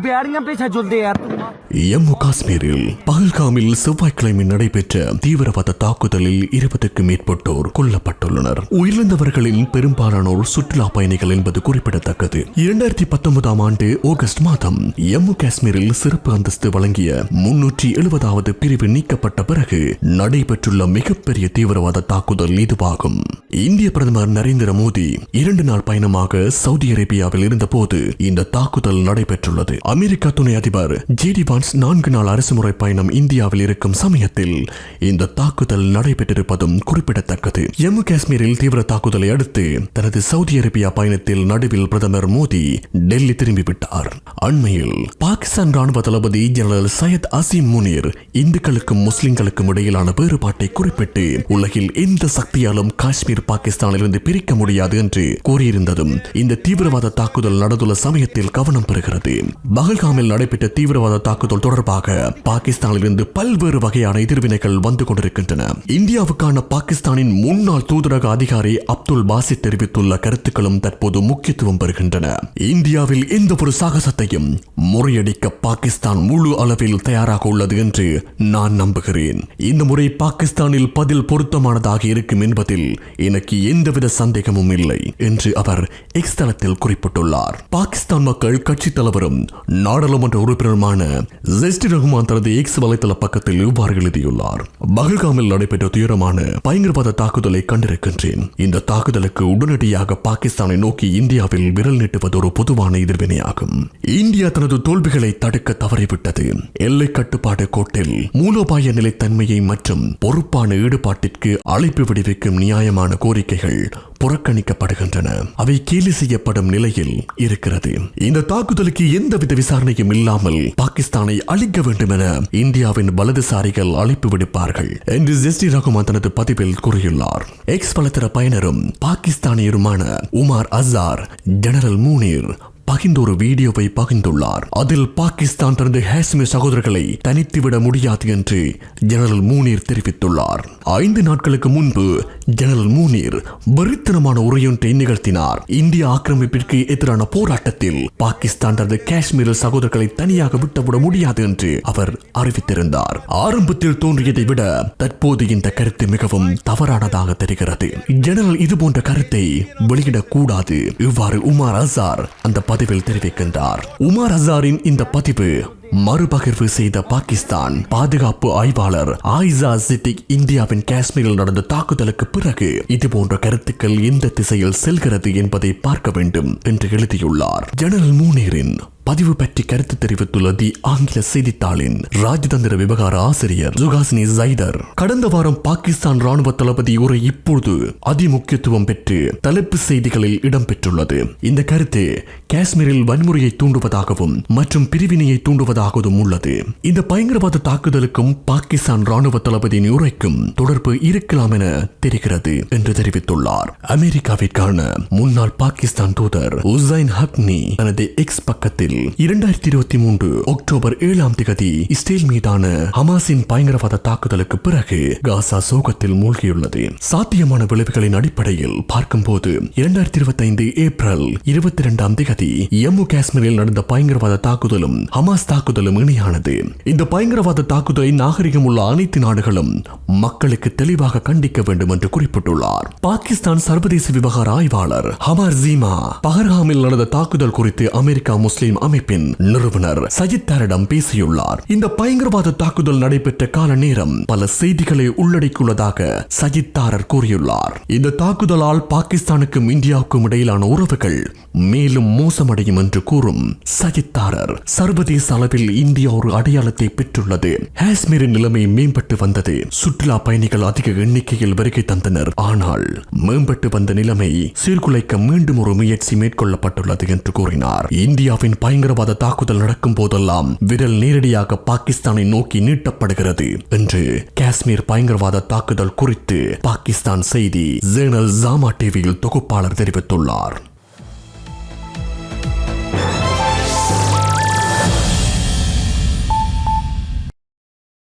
வேறங்க ஜம்மு காஷ்மீரில் பஹல்காமில் செவ்வாய்க்கிழமை நடைபெற்ற தீவிரவாத தாக்குதலில் இருபதுக்கும் மேற்பட்டோர் கொல்லப்பட்டுள்ளனர். உயிரிழந்தவர்களின் பெரும்பாலானோர் சுற்றுலா பயணிகள் என்பது குறிப்பிடத்தக்கது. இரண்டாயிரத்தி பத்தொன்பதாம் ஆண்டு ஆகஸ்ட் மாதம் ஜம்மு காஷ்மீரில் சிறப்பு அந்தஸ்து வழங்கிய முன்னூற்றி எழுபதாவது பிரிவு நீக்கப்பட்ட பிறகு நடைபெற்றுள்ள மிகப்பெரிய தீவிரவாத தாக்குதல் இதுவாகும். இந்திய பிரதமர் நரேந்திர மோடி இரண்டு நாள் பயணமாக சவுதி அரேபியாவில் இருந்தபோது இந்த தாக்குதல் நடைபெற்றுள்ளது. அமெரிக்கா துணை அதிபர் ஜேடி வான்ஸ் நான்கு நாள் அரசுமுறை பயணம் இந்தியாவில் இருக்கும் சமயத்தில் இந்த தாக்குதல் நடைபெற்றிருப்பதும் குறிப்பிடத்தக்கது. ஜம்மு காஷ்மீரில் தீவிர தாக்குதலை அடுத்து தனது சவுதி அரேபியா பயணத்தில் நடுவில் பிரதமர் மோடி டெல்லி திரும்பிவிட்டார். அண்மையில் பாகிஸ்தான் ராணுவ தளபதி ஜெனரல் சையத் அசீம் முனீர் இந்துக்களுக்கும் முஸ்லிம்களுக்கும் இடையிலான வேறுபாட்டை குறிப்பிட்டு உலகில் எந்த சக்தியாலும் காஷ்மீர் பாகிஸ்தானிலிருந்து பிரிக்க முடியாது என்று கூறியிருந்ததும் இந்த தீவிரவாத தாக்குதல் நடந்துள்ள சமயத்தில் கவனம் பெறுகிறது. பகல்காமில் நடைபெற்ற தீவிரவாத தாக்குதல் தொடர்பாக பாகிஸ்தானிலிருந்து பல்வேறு வகையான எதிர்வினைகள் வந்து கொண்டிருக்கின்றன. இந்தியாவுக்கான பாகிஸ்தானின் முன்னாள் தூதரக அதிகாரி அப்துல் பாசித் தெரிவித்துள்ள கருத்துக்களும் தற்போது முக்கியத்துவம் பெறுகின்றன. இந்தியாவில் எந்த ஒரு சாகசத்தையும் முறியடிக்க பாகிஸ்தான் முழு அளவில் தயாராக உள்ளது என்று நான் நம்புகிறேன். இந்த முறை பாகிஸ்தானில் பதில் பொருத்தமானதாக இருக்கும் என்பதில் எனக்கு எந்தவித சந்தேகமும் இல்லை என்று அவர் எக்ஸ் தளத்தில் குறிப்பிட்டுள்ளார். பாகிஸ்தான் மக்கள் கட்சி தலைவரும் நாடாளுமன்ற உறுப்பினருமான ஜெஸ்டி ரஹ்மான் தனது எக்ஸ் வலைதள பக்கத்தில் இவ்வாறு எழுதியுள்ளார். பகல்காமில் நடைபெற்ற துயரமான பயங்கரவாத தாக்குதலை கண்டிருக்கின்றேன். இந்த தாக்குதலுக்கு உடனடியாக பாகிஸ்தானை நோக்கி இந்தியாவில் விரல் நீட்டுவது ஒரு பொதுவான எதிர்வினையாகும். இந்தியா தனது தோல்விகளை தடுக்க தவறிவிட்டது. எல்லை கட்டுப்பாடு கோட்டில் மூலோபாய நிலைத்தன்மையை மற்றும் பொறுப்பான ஈடுபாட்டிற்கு அழைப்பு விடுவிக்கும் நியாயமான கோரிக்கைகள் புறக்கணிக்கப்படுகின்றன. அவை கேலி செய்யப்படும் நிலையில் இருக்கிறது. இந்த தாக்குதலுக்கு எந்தவித விசாரணையும் இல்லாமல் பாகிஸ்தானை அழிக்க வேண்டும் என இந்தியாவின் வலதுசாரிகள் அழைப்பு விடுப்பார்கள் என்று ஜெஸ்டி ரகுமான் தனது பதிவில் கூறியுள்ளார். எக்ஸ் பலத்தர பயனரும் பாகிஸ்தானியருமான உமார் அசார் ஜெனரல் மூனீர் பகிர்ந்த ஒரு வீடியோவை பகிர்ந்துள்ளார். அதில் பாகிஸ்தான் தனது காஷ்மீர் சகோதரர்களை தனித்துவிட முடியாது என்று ஜெனரல் மூனீர் தெரிவித்துள்ளார். ஐந்து நாட்களுக்கு முன்பு ஜெனரல் மூனீர் வெறித்தனமான உரையொன்றை நிகழ்த்தினார். இந்திய ஆக்கிரமிப்பிற்கு எதிரான போராட்டத்தில் பாகிஸ்தான் தனது காஷ்மீர் சகோதரர்களை தனியாக விட்டுவிட முடியாது என்று அவர் அறிவித்திருந்தார். ஆரம்பத்தில் தோன்றியதை விட தற்போது இந்த கருத்து மிகவும் தவறானதாக தெரிகிறது. ஜெனரல் இது போன்ற கருத்தை வெளியிடக்கூடாது. இவ்வாறு உமார் அசார் அந்த பதிவில் தெரிவிக்கின்றார். உமார் அசாரின் இந்த பதிவு மறுபகிர்வு செய்த பாகிஸ்தான் பாதுகாப்பு ஆய்வாளர் ஆயிசா சிட்டிக் இந்தியாவின் காஷ்மீரில் நடந்த தாக்குதலுக்கு பிறகு இதுபோன்ற கருத்துக்கள் எந்த திசையில் செல்கிறது என்பதை பார்க்க வேண்டும் என்று எழுதியுள்ளார். ஜெனரல் மூனேரின் பதிவு பற்றி கருத்து தெரிவித்துள்ள தி ஆங்கில செய்தித்தாளின் ராஜதந்திர விவகார ஆசிரியர் ஜுகாசினி ஜைதர் கடந்த வாரம் பாகிஸ்தான் ராணுவ தளபதி உரை இப்பொழுது அதிமுக்கியத்துவம் பெற்று தலைப்பு செய்திகளில் இடம்பெற்றுள்ளது. இந்த கருத்து காஷ்மீரில் வன்முறையை தூண்டுவதாகவும் மற்றும் பிரிவினையை தூண்டுவதாகவும் உள்ளது. இந்த பயங்கரவாத தாக்குதலுக்கும் பாகிஸ்தான் ராணுவ தளபதியின் உரைக்கும் தொடர்பு இருக்கலாம் என தெரிகிறது என்று தெரிவித்துள்ளார். அமெரிக்காவிற்கான முன்னாள் பாகிஸ்தான் தூதர் உசைன் ஹக்னி தனது எக்ஸ் பக்கத்தில் இரண்டாயிரத்தி இருபத்தி மூன்று அக்டோபர் ஏழாம் திகதி இஸ்ரேல் மீதான ஹமாஸின் பயங்கரவாத தாக்குதலுக்கு பிறகு காசா சோகத்தில் மூழ்கியுள்ளது. சாத்தியமான விளைவுகளின் அடிப்படையில் பார்க்கும்போது இரண்டாயிரத்தி இருபத்தி ஐந்து ஏப்ரல் இருபத்தி இரண்டாம் திகதி ஜம்மு காஷ்மீரில் நடந்த பயங்கரவாத தாக்குதலும் ஹமாஸ் தாக்குதல் தாக்குதலும் இணையானது. இந்த பயங்கரவாத தாக்குதலை நாகரிகம் உள்ள அனைத்து நாடுகளும் மக்களுக்கு தெளிவாக கண்டிக்க வேண்டும் என்று குறிப்பிட்டுள்ளார். பாகிஸ்தான் சர்வதேச விவகார ஆய்வாளர் ஹமார் ஜீமா பஹர்ஹாமில் நடந்த தாக்குதல் குறித்து அமெரிக்கா முஸ்லிம் அமைப்பின் நிறுவனர் சஜித் தாரிடம் பேசியுள்ளார். இந்த பயங்கரவாத தாக்குதல் நடைபெற்ற கால நேரம் பல செய்திகளை உள்ளடக்கியுள்ளதாக சஜித் தாரர் கூறியுள்ளார். இந்த தாக்குதலால் பாகிஸ்தானுக்கும் இந்தியாவுக்கும் இடையிலான உறவுகள் மேலும் மோசமடையும் என்று கூறும் சஜித் தாரர். சர்வதேச அளவில் இந்தியா ஒரு அடையாளத்தை பெற்றுள்ளது. காஷ்மீரின் நிலைமை மேம்பட்டு வந்தது. சுற்றுலா பயணிகள் அதிக எண்ணிக்கையில் வருகை தந்தனர். ஆனால் மேம்பட்டு வந்த நிலைமை சீர்குலைக்க மீண்டும் ஒரு முயற்சி மேற்கொள்ளப்பட்டுள்ளது என்று கூறினார். இந்தியாவின் பயங்கரவாத தாக்குதல் நடக்கும் போதெல்லாம் விரல் நேரடியாக பாகிஸ்தானை நோக்கி நீட்டப்படுகிறது என்று காஷ்மீர் பயங்கரவாத தாக்குதல் குறித்து பாகிஸ்தான் செய்தி ஜேனல் ஜாமா டிவியில் தொகுப்பாளர் தெரிவித்துள்ளார்.